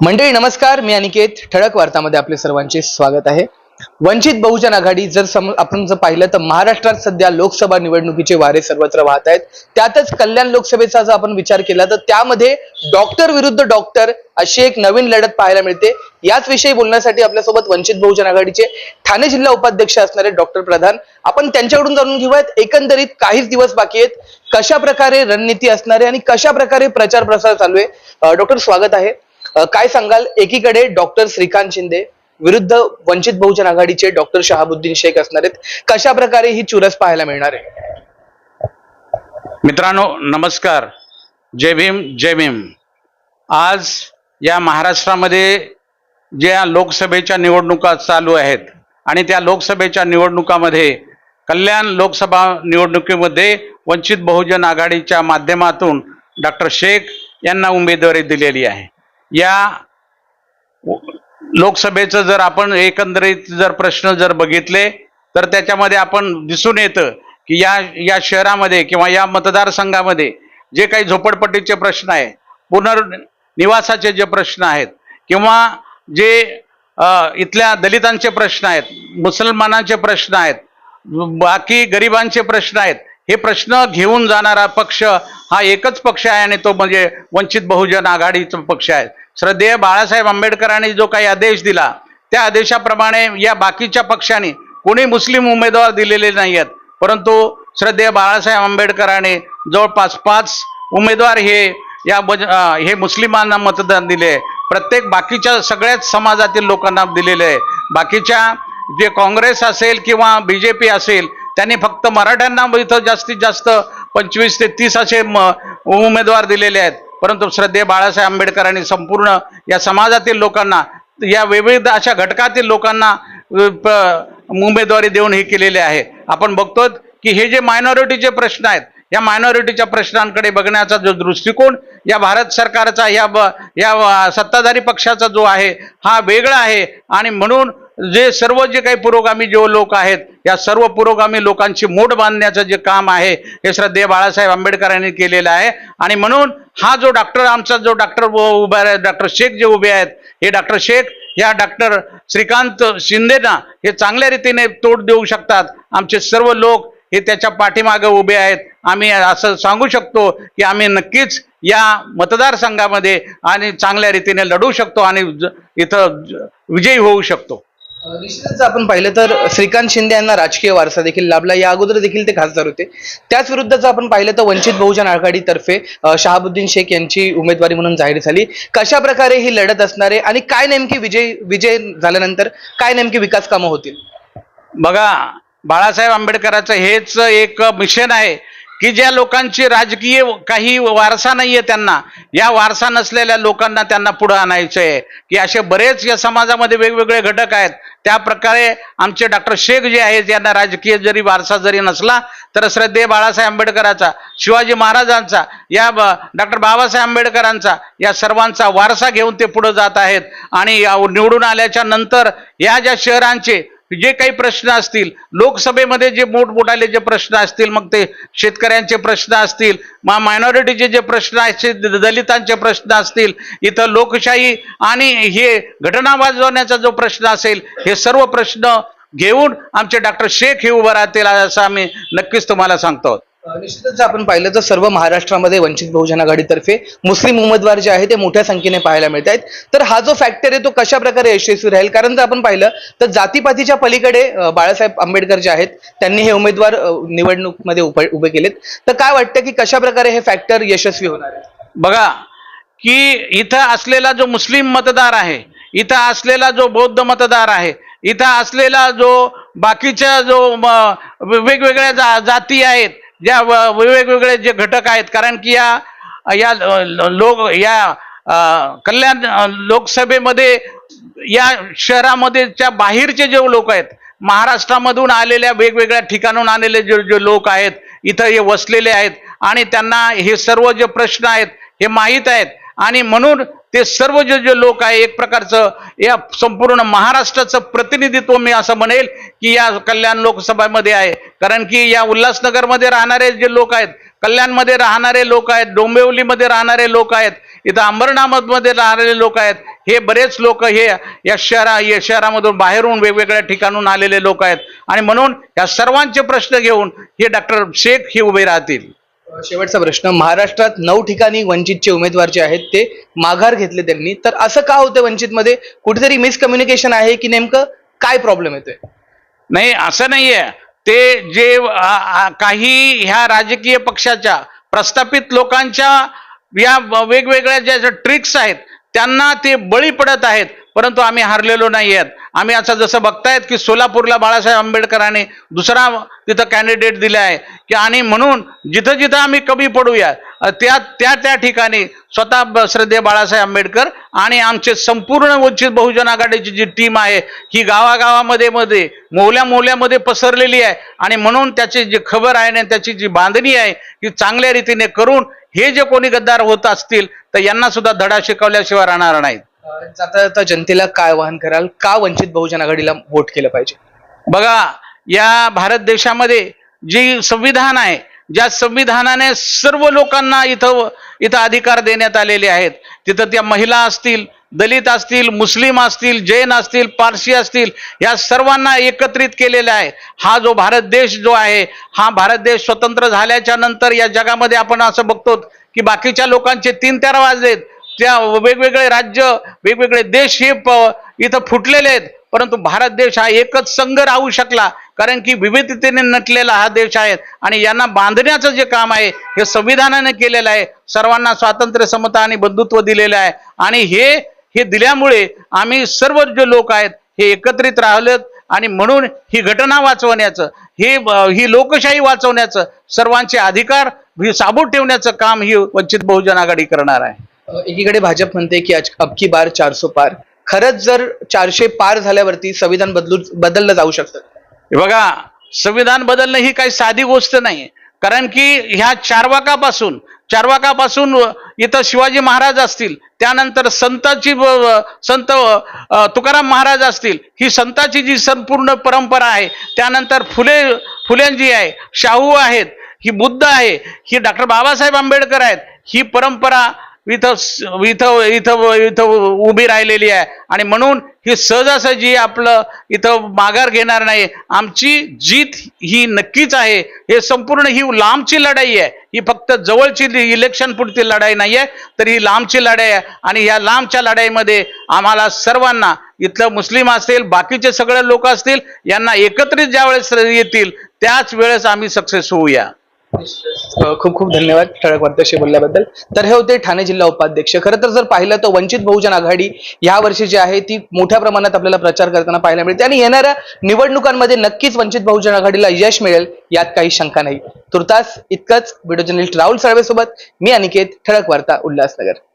मंडळी नमस्कार. मी अनिकेत. ठळक वार्तामध्ये आपले सर्वांचे स्वागत आहे. वंचित बहुजन आघाडी जर सम आपण जर पाहिलं तर महाराष्ट्रात सध्या लोकसभा निवडणुकीचे वारे सर्वत्र वाहत आहेत. त्यातच कल्याण लोकसभेचा जर आपण विचार केला तर त्यामध्ये डॉक्टर विरुद्ध डॉक्टर अशी एक नवीन लढत पाहायला मिळते. याच विषयी बोलण्यासाठी आपल्यासोबत वंचित बहुजन आघाडीचे ठाणे जिल्हा उपाध्यक्ष असणारे डॉक्टर प्रधान. आपण त्यांच्याकडून जाणून घेऊयात. एकंदरीत काहीच दिवस बाकी आहेत. कशा प्रकारे रणनीती असणारे आणि कशा प्रकारे प्रचार प्रसार चालू आहे? डॉक्टर स्वागत आहे. काय सांगाल? एकीकडे डॉक्टर श्रीकांत शिंदे विरुद्ध वंचित बहुजन आघाडीचे डॉक्टर शहाबुद्दीन शेख असणार आहेत. कशा प्रकारे ही चुरस पाहायला मिळणार आहे? मित्रांनो नमस्कार. जय भीम जय भीम. आज या महाराष्ट्रामध्ये ज्या लोकसभेच्या निवडणुका चालू आहेत आणि त्या लोकसभेच्या निवडणुकामध्ये कल्याण लोकसभा निवडणुकीमध्ये वंचित बहुजन आघाडीच्या माध्यमातून डॉक्टर शेख यांना उमेदवारी दिलेली आहे. या लोकसभेचं जर आपण एकंदरीत जर प्रश्न जर बघितले तर त्याच्यामध्ये आपण दिसून येतं की या या शहरामध्ये किंवा या मतदारसंघामध्ये जे काही झोपडपट्टीचे प्रश्न आहे पुनर्निवासाचे जे प्रश्न आहेत किंवा जे इथल्या दलितांचे प्रश्न आहेत मुसलमानांचे प्रश्न आहेत बाकी गरिबांचे प्रश्न आहेत हे प्रश्न घेऊन जाणारा पक्ष हा एकच पक्ष आहे आणि तो म्हणजे वंचित बहुजन आघाडीचा पक्ष आहे. श्रद्धेय बाळासाहेब आंबेडकरांनी जो काही आदेश दिला त्या आदेशाप्रमाणे या बाकीच्या पक्षांनी कोणी मुस्लिम उमेदवार दिलेले नाही आहेत परंतु श्रद्धेय बाळासाहेब आंबेडकरांनी जवळपास पाच उमेदवार हे या बज- हे मुस्लिमांना मतदान दिले प्रत्येक बाकीच्या सगळ्याच समाजातील लोकांना दिलेले आहे. बाकीच्या जे काँग्रेस असेल किंवा बी जे पी असेल त्यांनी फक्त मराठ्यांना इथं जास्तीत जास्त पंचवीस ते तीस असे म- उमेदवार दिलेले आहेत. परंतु श्रद्धे बाळासाहेब आंबेडकरांनी संपूर्ण या समाजातील लोकांना या विविध अशा घटकातील लोकांना प- उमेदवारी देऊन हे केलेले आहे. आपण बघतो की हे जे मायनॉरिटीचे प्रश्न आहेत या मायनॉरिटीच्या प्रश्नांकडे बघण्याचा जो दृष्टिकोन या भारत सरकारचा या ब या सत्ताधारी पक्षाचा जो आहे हा वेगळा आहे. आणि म्हणून जे सर्व जे काही पुरोगामी जे लोक आहेत या सर्व पुरोगामी लोकांची मोठ बांधण्याचं जे काम आहे हे श्रद्धेय बाळासाहेब आंबेडकरांनी केलेलं आहे. आणि म्हणून हा जो डॉक्टर आमचा जो डॉक्टर उभा आहे डॉक्टर शेख जे उभे आहेत हे डॉक्टर शेख या डॉक्टर श्रीकांत शिंदेना हे चांगल्या रीतीने तोड देऊ शकतात. आमचे सर्व लोक हे त्याच्या पाठीमागे उभे आहेत. आम्ही असं सांगू शकतो की आम्ही नक्कीच या मतदारसंघामध्ये आणि चांगल्या रीतीने लढू शकतो आणि ज- इथं विजयी होऊ शकतो. निश्चितच आपण पाहिलं तर श्रीकांत शिंदे यांना राजकीय वारसा देखील लाभला. या अगोदर देखील ते खासदार होते. त्याच विरुद्ध जर आपण पाहिलं तर वंचित बहुजन आघाडीतर्फे शहाबुद्दीन शेख यांची उमेदवारी म्हणून जाहीर झाली. कशा प्रकारे ही लढत असणारे आणि काय नेमकी विजय विजय झाल्यानंतर काय नेमकी विकास कामं होतील? बघा बाळासाहेब आंबेडकरांचं हेच एक मिशन आहे. की ज्या लोकांची राजकीय काही वारसा नाहीये त्यांना या वारसा नसलेल्या लोकांना त्यांना पुढे आणायचं आहे की असे बरेच या समाजामध्ये वेगवेगळे घटक आहेत. त्या प्रकारे आमचे डॉक्टर शेख जे आहेत यांना राजकीय जरी वारसा जरी नसला तर श्रद्धेय बाळासाहेब आंबेडकरांचा शिवाजी महाराजांचा या डॉक्टर बाबासाहेब आंबेडकरांचा या सर्वांचा वारसा घेऊन ते पुढे जात आहेत. आणि निवडून आल्याच्यानंतर या ज्या शहरांचे जे काही प्रश्न असतील लोकसभेमध्ये जे मोठमोठाले जे प्रश्न असतील मग ते शेतकऱ्यांचे प्रश्न असतील मा मायनॉरिटीचे जे प्रश्न असतील द- दलितांचे प्रश्न असतील इथं लोकशाही आणि हे घटना वाजवण्याचा जो प्रश्न असेल हे सर्व प्रश्न घेऊन आमचे डॉक्टर शेख हे उभं राहतील असं आम्ही नक्कीच तुम्हाला सांगतो. निश्चितच आपण पाहिलं तर सर्व महाराष्ट्रामध्ये वंचित बहुजन आघाडीतर्फे मुस्लिम उमेदवार जे आहे ते मोठ्या संख्येने पाहायला मिळत आहेत तर हा जो फॅक्टर आहे तो कशा प्रकारे यशस्वी राहील? कारण जर आपण पाहिलं तर जातीपातीच्या पलीकडे बाळासाहेब आंबेडकर जे आहेत त्यांनी हे उमेदवार निवडणूकमध्ये उभे केलेत. तर काय वाटतं की कशा प्रकारे हे फॅक्टर यशस्वी होणार आहे? बघा की इथं असलेला जो मुस्लिम मतदार आहे इथं असलेला जो बौद्ध मतदार आहे इथं असलेला जो बाकीच्या जो वेगवेगळ्या जा जाती आहेत ज्या व- वेगवेगळे जे घटक आहेत कारण की या या लोक या कल्याण लोकसभेमध्ये या शहरामध्येच्या बाहेरचे जे लोक आहेत महाराष्ट्रामधून आलेल्या वेगवेगळ्या ठिकाणून आलेले जे जे लोक आहेत इथं हे वसलेले आहेत आणि त्यांना हे सर्व जे प्रश्न आहेत हे माहीत आहेत आणि म्हणून ते सर्व जे जे लोक आहे एक प्रकारचं या संपूर्ण महाराष्ट्राचं प्रतिनिधित्व मी असं म्हणेल की या कल्याण लोकसभेमध्ये आहे. कारण की या उल्हासनगरमध्ये राहणारे जे लोक आहेत कल्याणमध्ये राहणारे लोक आहेत डोंबिवलीमध्ये राहणारे लोक आहेत इथं अंबरनाथमध्ये राहणारे लोक आहेत हे बरेच लोक हे या शहरा या शहरामधून बाहेरून वेगवेगळ्या ठिकाणून आलेले लोक आहेत. आणि म्हणून या सर्वांचे प्रश्न घेऊन हे डॉक्टर शेख हे उभे राहतील. शेवटचा प्रश्न महाराष्ट्रात नऊ ठिकाणी वंचितचे उमेदवार जे आहेत ते माघार घेतले त्यांनी. तर असं का होतं वंचितमध्ये? कुठेतरी मिसकम्युनिकेशन आहे की नेमकं काय प्रॉब्लेम येतोय? नाही असं नाहीये. ते जे आ, आ, काही ह्या राजकीय पक्षाच्या प्रस्थापित लोकांच्या या वेगवेगळ्या ज्या ट्रिक्स आहेत त्यांना ते बळी पडत आहेत. परंतु आम्ही हारलेलो नाही आहेत आम्ही असं जसं बघतायत की सोलापूरला बाळासाहेब आंबेडकरांनी दुसरा तिथं कॅन्डिडेट दिला आहे. की आणि म्हणून जिथं जिथं आम्ही कमी पडूया त्या त्या त्या ठिकाणी स्वतः ब- श्रद्धेय बाळासाहेब आंबेडकर आणि आमचे संपूर्ण वंचित बहुजन आघाडीची जी टीम आहे ही गावागावामध्ये मध्ये मोहल्या मोहल्यामध्ये पसरलेली आहे. आणि म्हणून त्याची जी खबर आहे आणि त्याची जी बांधणी आहे ही चांगल्या रीतीने करून हे जे कोणी गद्दार होत असतील तर यांना सुद्धा धडा शिकवल्याशिवाय राहणार नाहीत. जाता जाता जनतेला काय आवाहन कराल? का वंचित बहुजन आघाडीला वोट केलं पाहिजे? बघा या भारत देशामध्ये जी संविधान आहे ज्या संविधानाने सर्व लोकांना इथं इथं अधिकार देण्यात आलेले आहेत तिथं त्या महिला असतील दलित असतील मुस्लिम असतील जैन असतील पारसी असतील या सर्वांना एकत्रित केलेला आहे. हा जो भारत देश जो आहे हा भारत देश स्वतंत्र झाल्याच्यानंतर या जगामध्ये आपण असं बघतो की बाकीच्या लोकांचे तीन तेरा वाजलेत त्या वेगवेगळे राज्य वेगवेगळे देश हे इथं फुटलेले आहेत. परंतु भारत देश हा एकच संघ राहू शकला. कारण की विविधतेने नटलेला हा देश आहे आणि यांना बांधण्याचं जे काम आहे हे संविधानाने केलेलं आहे. सर्वांना स्वातंत्र्य समता आणि बंधुत्व दिलेलं आहे. आणि हे हे दिल्यामुळे आम्ही सर्व जे लोक आहेत हे एकत्रित राहिलेत आणि म्हणून ही घटना वाचवण्याचं हे ही लोकशाही वाचवण्याचं सर्वांचे अधिकार ही साबूत ठेवण्याचं काम ही वंचित बहुजन आघाडी करणार आहे. एकीकडे भाजप म्हणते की आज अबकी बार चारशे पार. खरंच जर चारशे पार झाल्यावरती संविधान बदलू बदललं जाऊ शकतं. बघा संविधान बदलणं ही काही साधी गोष्ट नाही. कारण की ह्या चारवाकापासून चारवाकापासून इथं शिवाजी महाराज असतील त्यानंतर संताची संत तुकाराम महाराज असतील ही संताची जी संपूर्ण परंपरा आहे त्यानंतर फुले फुलेंजी आहे शाहू आहेत ही बुद्ध आहे ही डॉक्टर बाबासाहेब आंबेडकर आहेत ही परंपरा इथं इथं इथं इथं उभी राहिलेली आहे. आणि म्हणून ही सहजासहजी आपलं इथं माघार घेणार नाही आमची जीत ही नक्कीच आहे. हे संपूर्ण ही लांबची लढाई आहे. ही फक्त जवळची इलेक्शन पुरती लढाई नाही आहे तर ही लांबची लढाई आहे. आणि या लांबच्या लढाईमध्ये आम्हाला सर्वांना इथलं मुस्लिम असतील बाकीचे सगळे लोक असतील यांना एकत्रित ज्यावेळेस येतील त्याच वेळेस आम्ही सक्सेस होऊया. खूप खूप धन्यवाद ठळक वार्ताशी बोलल्याबद्दल. तर हे होते ठाणे जिल्हा उपाध्यक्ष. खरं तर जर पाहिलं तर वंचित बहुजन आघाडी या वर्षी जी आहे ती मोठ्या प्रमाणात आपल्याला प्रचार करताना पाहायला मिळते आणि येणाऱ्या निवडणुकांमध्ये नक्कीच वंचित बहुजन आघाडीला यश मिळेल यात काही शंका नाही. तुर्तास इतकंच व्हिडिओ जर्नलिस्ट राहुल साळवे सोबत मी अनिकेत ठळक वार्ता उल्हासनगर.